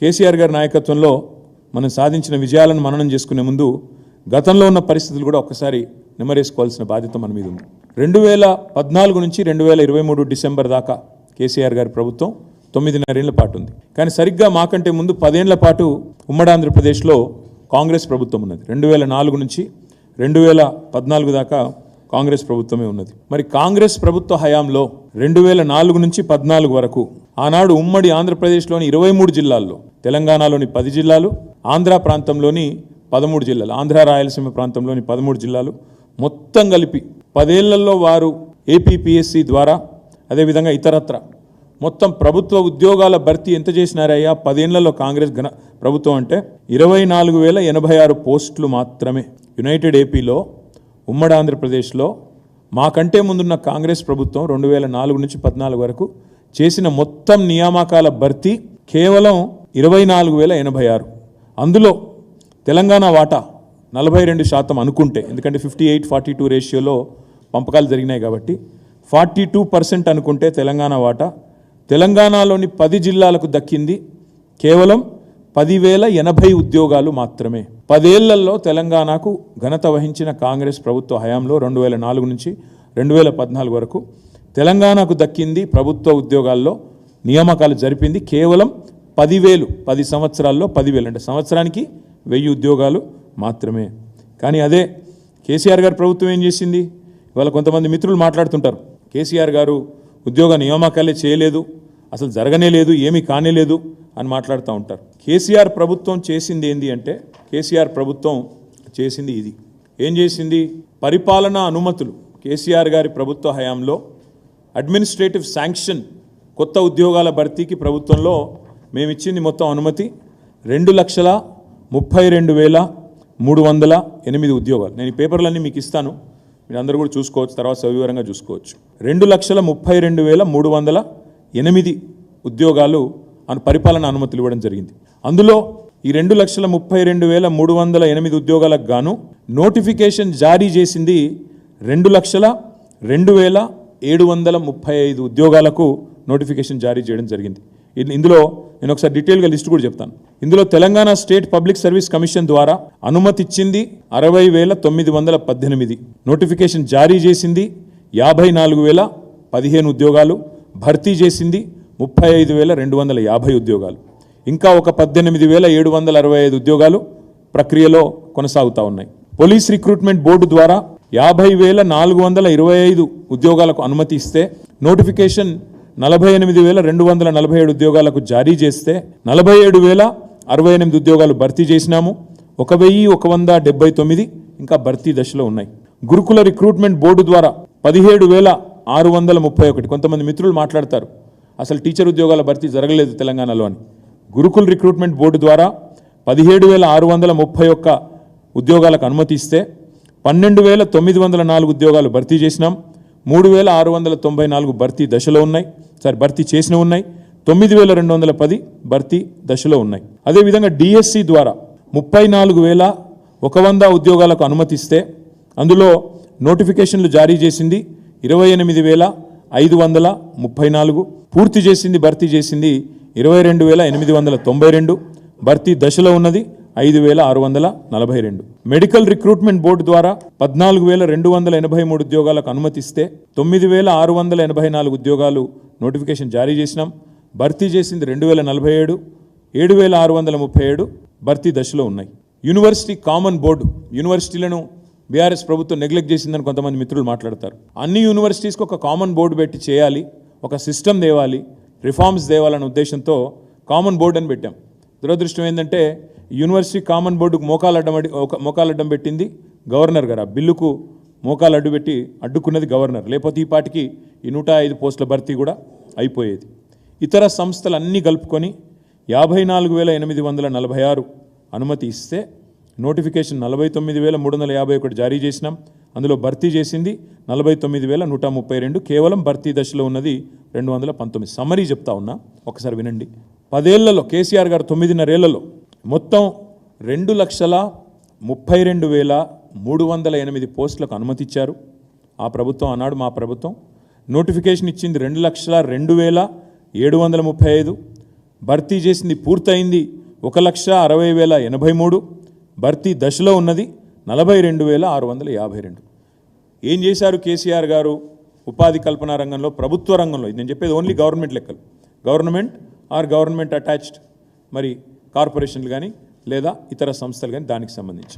కేసీఆర్ గారి నాయకత్వంలో మనం సాధించిన విజయాలను మననం చేసుకునే ముందు గతంలో ఉన్న పరిస్థితులు కూడా ఒక్కసారి నిమరేసుకోవాల్సిన బాధ్యత మన మీద ఉంది. రెండు వేల పద్నాలుగు నుంచి రెండు వేల ఇరవై మూడు డిసెంబర్ దాకా కేసీఆర్ గారి ప్రభుత్వం తొమ్మిదిన్నరేళ్ళ పాటు ఉంది. కానీ సరిగ్గా మాకంటే ముందు పదేళ్ళ పాటు ఉమ్మడి ఆంధ్రప్రదేశ్లో కాంగ్రెస్ ప్రభుత్వం ఉన్నది. రెండు వేల నాలుగు నుంచి రెండు వేల పద్నాలుగు దాకా కాంగ్రెస్ ప్రభుత్వమే ఉన్నది. మరి కాంగ్రెస్ ప్రభుత్వ హయాంలో రెండు వేల నాలుగు నుంచి పద్నాలుగు వరకు ఆనాడు ఉమ్మడి ఆంధ్రప్రదేశ్లోని ఇరవై మూడు జిల్లాల్లో తెలంగాణలోని పది జిల్లాలు ఆంధ్ర ప్రాంతంలోని పదమూడు జిల్లాలు ఆంధ్ర రాయలసీమ ప్రాంతంలోని పదమూడు జిల్లాలు మొత్తం కలిపి పదేళ్ళలో వారు ఏపీపీఎస్సి ద్వారా అదేవిధంగా ఇతరత్ర మొత్తం ప్రభుత్వ ఉద్యోగాల భర్తీ ఎంత చేసినారయ్యా? పదేళ్ళలో కాంగ్రెస్ ఘన ప్రభుత్వం అంటే ఇరవై నాలుగు వేల ఎనభై ఆరు పోస్టులు మాత్రమే. యునైటెడ్ ఏపీలో ఉమ్మడి ఆంధ్రప్రదేశ్లో మాకంటే ముందున్న కాంగ్రెస్ ప్రభుత్వం రెండు వేల నాలుగు నుంచి పద్నాలుగు వరకు చేసిన మొత్తం నియామకాల భర్తీ కేవలం ఇరవై నాలుగు వేల ఎనభై ఆరు. అందులో తెలంగాణ వాటా నలభై రెండు శాతం అనుకుంటే ఎందుకంటే ఫిఫ్టీ ఎయిట్ ఫార్టీ టూ రేషియోలో పంపకాలు జరిగినాయి కాబట్టి ఫార్టీ టూ పర్సెంట్ అనుకుంటే తెలంగాణ వాటా. తెలంగాణలోని పది జిల్లాలకు దక్కింది కేవలం పదివేల ఎనభై ఉద్యోగాలు మాత్రమే. పదేళ్ళలో తెలంగాణకు ఘనత వహించిన కాంగ్రెస్ ప్రభుత్వ హయాంలో రెండు వేల నాలుగు నుంచి రెండు వేల పద్నాలుగు వరకు తెలంగాణకు దక్కింది ప్రభుత్వ ఉద్యోగాల్లో నియామకాలు జరిపింది కేవలం పదివేలు పది సంవత్సరాల్లో పదివేలు అంటే సంవత్సరానికి వెయ్యి ఉద్యోగాలు మాత్రమే. కానీ అదే కేసీఆర్ గారి ప్రభుత్వం ఏం చేసింది? ఇవాళ కొంతమంది మిత్రులు మాట్లాడుతుంటారు. కేసీఆర్ గారు ఉద్యోగ నియామకాలే చేయలేదు. అసలు జరగనే లేదు ఏమీ కానే లేదు అని మాట్లాడుతూ ఉంటారు. కేసీఆర్ ప్రభుత్వం చేసింది ఏంది అంటే కేసీఆర్ ప్రభుత్వం చేసింది ఇది. ఏం చేసింది? పరిపాలనా అనుమతులు. కేసీఆర్ గారి ప్రభుత్వ హయాంలో అడ్మినిస్ట్రేటివ్ శాంక్షన్ కొత్త ఉద్యోగాల భర్తీకి ప్రభుత్వంలో మేము ఇచ్చింది మొత్తం అనుమతి రెండు లక్షల ముప్పై రెండు వేల మూడు వందల ఎనిమిది ఉద్యోగాలు. నేను ఈ పేపర్లన్నీ మీకు ఇస్తాను. మీరు అందరూ కూడా చూసుకోవచ్చు తర్వాత సవివరంగా చూసుకోవచ్చు. రెండు లక్షల ముప్పై రెండు వేల మూడు వందల ఎనిమిది ఉద్యోగాలు అను పరిపాలన అనుమతులు ఇవ్వడం జరిగింది. అందులో ఈ రెండు లక్షల ముప్పై రెండు వేల మూడు వందల ఎనిమిది ఉద్యోగాలకు గాను నోటిఫికేషన్ జారీ చేసింది రెండు లక్షల రెండు వేల ఏడు వందల ముప్పై ఐదు ఉద్యోగాలకు నోటిఫికేషన్ జారీ చేయడం జరిగింది. ఇందులో నేను ఒకసారి డీటెయిల్గా లిస్ట్ కూడా చెప్తాను. ఇందులో Telangana state public service commission ద్వారా అనుమతి ఇచ్చింది అరవై వేల తొమ్మిది వందల పద్దెనిమిది. నోటిఫికేషన్ జారీ చేసింది యాభై నాలుగు వేల పదిహేను ఉద్యోగాలు. భర్తీ చేసింది ముప్పై ఐదు వేల రెండు వందల యాభై ఉద్యోగాలు. ఇంకా ఒక పద్దెనిమిది వేల ఏడు వందల అరవై ఐదు ఉద్యోగాలు ప్రక్రియలో కొనసాగుతూ ఉన్నాయి. పోలీస్ రిక్రూట్మెంట్ బోర్డు ద్వారా యాభై వేల నాలుగు వందల ఇరవై ఐదు ఉద్యోగాలకు అనుమతి ఇస్తే నోటిఫికేషన్ నలభై ఎనిమిది వేల రెండు వందల నలభై ఏడు ఉద్యోగాలకు జారీ చేస్తే నలభై ఏడు వేల అరవై ఎనిమిది ఉద్యోగాలు భర్తీ చేసినాము. ఒక వెయ్యి ఒక వంద డెబ్బై తొమ్మిది ఇంకా భర్తీ దశలో ఉన్నాయి. గురుకుల రిక్రూట్మెంట్ బోర్డు ద్వారా పదిహేడు వేల ఆరు వందల ముప్పై ఒకటి. కొంతమంది మిత్రులు మాట్లాడతారు అసలు టీచర్ ఉద్యోగాల భర్తీ జరగలేదు తెలంగాణలో అని. గురుకుల్ రిక్రూట్మెంట్ బోర్డు ద్వారా పదిహేడు వేల ఆరు వందల ముప్పై ఒక్క ఉద్యోగాలకు అనుమతి ఇస్తే పన్నెండు వేల తొమ్మిది వందల నాలుగు ఉద్యోగాలు భర్తీ చేసినాం మూడు వేల ఆరు వందల తొంభై నాలుగు భర్తీ దశలో ఉన్నాయి. సారీ భర్తీ చేసిన ఉన్నాయి తొమ్మిది వేల రెండు వందల పది భర్తీ దశలో ఉన్నాయి. అదేవిధంగా డిఎస్సి ద్వారా ముప్పై నాలుగు వేల ఒక వంద ఉద్యోగాలకు అనుమతిస్తే అందులో నోటిఫికేషన్లు జారీ చేసింది ఇరవై ఎనిమిది వేల ఐదు వందల ముప్పై నాలుగు పూర్తి చేసింది భర్తీ చేసింది ఇరవై రెండు వేల ఎనిమిది వందల తొంభై రెండు. భర్తీ దశలో ఉన్నది ఐదు వేల ఆరు వందల నలభై రెండు. మెడికల్ రిక్రూట్మెంట్ బోర్డు ద్వారా పద్నాలుగు వేల రెండు వందల ఎనభై మూడు ఉద్యోగాలకు అనుమతిస్తే తొమ్మిది వేల ఆరు వందల ఎనభై నాలుగు ఉద్యోగాలు నోటిఫికేషన్ జారీ చేసినాం. భర్తీ చేసింది రెండు వేల నలభై ఏడు ఏడు వేల ఆరు వందల ముప్పై ఏడు భర్తీ దశలో ఉన్నాయి. యూనివర్సిటీ కామన్ బోర్డు యూనివర్సిటీలను బీఆర్ఎస్ ప్రభుత్వం నెగ్లెక్ట్ చేసిందని కొంతమంది మిత్రులు మాట్లాడతారు. అన్ని యూనివర్సిటీస్కి ఒక కామన్ బోర్డు పెట్టి చేయాలి ఒక సిస్టమ్ తేవాలి రిఫార్మ్స్ తేవాలనే ఉద్దేశంతో కామన్ బోర్డు అని పెట్టాం. దురదృష్టం ఏంటంటే యూనివర్సిటీ కామన్ బోర్డుకు మోకాలు అడ్డం అడి- ఒక- మోకాలు అడ్డం పెట్టింది గవర్నర్ గారు. ఆ బిల్లుకు మోకాలు అడ్డు పెట్టి అడ్డుకున్నది గవర్నర్. లేకపోతే ఈ పాటికి ఈ నూట ఐదు పోస్టుల భర్తీ కూడా అయిపోయేది. ఇతర సంస్థలు అన్నీ కలుపుకొని యాభై నాలుగు వేల ఎనిమిది వందల నలభై ఆరు అనుమతి ఇస్తే నోటిఫికేషన్ నలభై తొమ్మిది వేల మూడు వందల యాభై ఒకటి జారీ చేసినాం. అందులో భర్తీ చేసింది నలభై తొమ్మిది వేల నూట ముప్పై రెండు. కేవలం భర్తీ దశలో ఉన్నది రెండు వందల పంతొమ్మిది. సమ్మరీ చెప్తా ఉన్నా ఒకసారి వినండి. పదేళ్ళలో కేసీఆర్ గారు తొమ్మిదిన్నరేళ్ళలో మొత్తం రెండు లక్షల ముప్పై రెండు వేల మూడు వందల ఎనిమిది పోస్టులకు అనుమతి ఇచ్చారు ఆ ప్రభుత్వం అన్నాడు మా ప్రభుత్వం నోటిఫికేషన్ ఇచ్చింది రెండు లక్షల రెండు వేల ఏడు వందల ముప్పై ఐదు. భర్తీ చేసింది పూర్తయింది ఒక లక్ష అరవై వేల ఎనభై మూడు. భర్తీ దశలో ఉన్నది నలభై రెండు వేల ఆరు వందల యాభై రెండు. ఏం చేశారు కేసీఆర్ గారు ఉపాధి కల్పన రంగంలో ప్రభుత్వ రంగంలో? ఇది నేను చెప్పేది ఓన్లీ గవర్నమెంట్ లెక్కలు. గవర్నమెంట్ ఆర్ గవర్నమెంట్ అటాచ్డ్ మరి కార్పొరేషన్లు కానీ లేదా ఇతర సంస్థలు కానీ దానికి సంబంధించి.